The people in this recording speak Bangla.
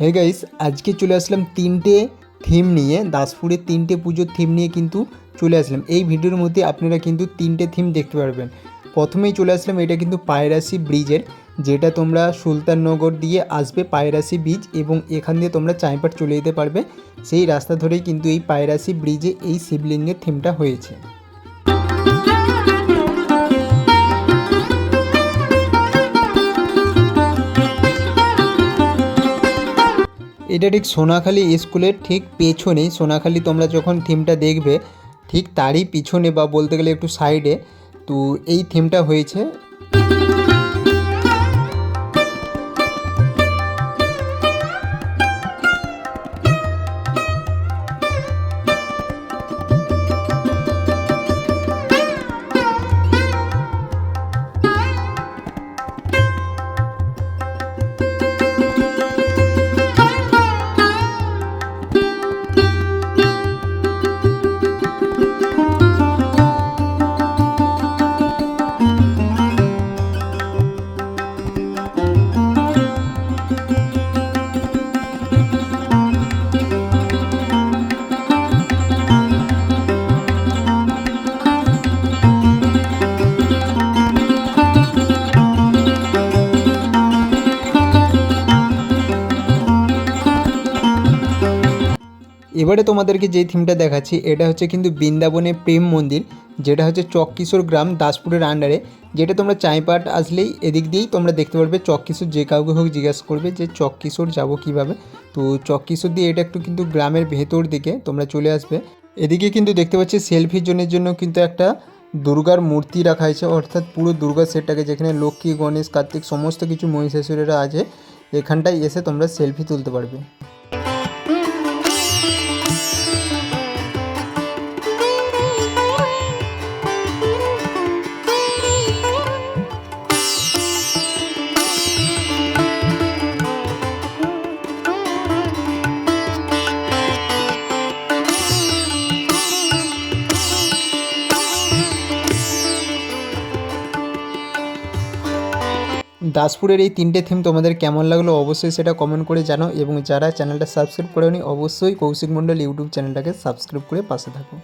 হে গাইস আজকে চলে আসলাম তিনটে থিম নিয়ে, দাসপুরের তিনটে পুজোর থিম নিয়ে কিন্তু চলে আসলাম। এই ভিডিওর মধ্যে আপনারা কিন্তু তিনটে থিম দেখতে পারবেন। প্রথমেই চলে আসলাম, এটা কিন্তু পায়রাসি ব্রিজের, যেটা তোমরা সুলতাননগর দিয়ে আসবে পায়রাসি ব্রিজ এবং এখান দিয়ে তোমরা চাঁইপাট চলে যেতে পারবে। সেই রাস্তা ধরেই কিন্তু এই পায়রাসি ব্রিজে এই শিবলিঙ্গের থিমটা হয়েছে। এটা ঠিক সোনাখালি স্কুলের ঠিক পেছনেই সোনাখালি তোমরা যখন থিমটা দেখবে, ঠিক তারই পিছনে বা বলতে গেলে একটু সাইডে তো এই থিমটা হয়েছে। এবারে তোমাদেরকে যে থিমটা দেখাচ্ছি, এটা হচ্ছে কিন্তু বৃন্দাবনে প্রেম মন্দির, যেটা হচ্ছে চককিশোর গ্রাম দাসপুরের আন্ডারে যেটা তোমরা চাইপাট আসলেই এদিক দিয়েই তোমরা দেখতে পারবে, চককিশোর যে কাউকে হোক জিজ্ঞাসা করবে যে চককিশোর যাব কীভাবে। তো চককিশোর দিয়ে এটা একটু কিন্তু গ্রামের ভেতর দিকে তোমরা চলে আসবে। এদিকে কিন্তু দেখতে পাচ্ছি সেলফি জোনের জন্য কিন্তু একটা দুর্গার মূর্তি রাখা হয়েছে, অর্থাৎ পুরো দুর্গা সেটটাকে যেখানে লক্ষ্মী, গণেশ, কার্তিক, সমস্ত কিছু মহিষাসুরেরা আছে, এখানটায় এসে তোমরা সেলফি তুলতে পারবে। দাসপুরের এই তিনটে থিম তোমাদের কেমন লাগল অবশ্যই সেটা কমেন্ট করে জানো এবং যারা চ্যানেলটা সাবস্ক্রাইব করেনি, অবশ্যই কৌশিক মণ্ডল ইউটিউব চ্যানেলটাকে সাবস্ক্রাইব করে পাশে থাকো।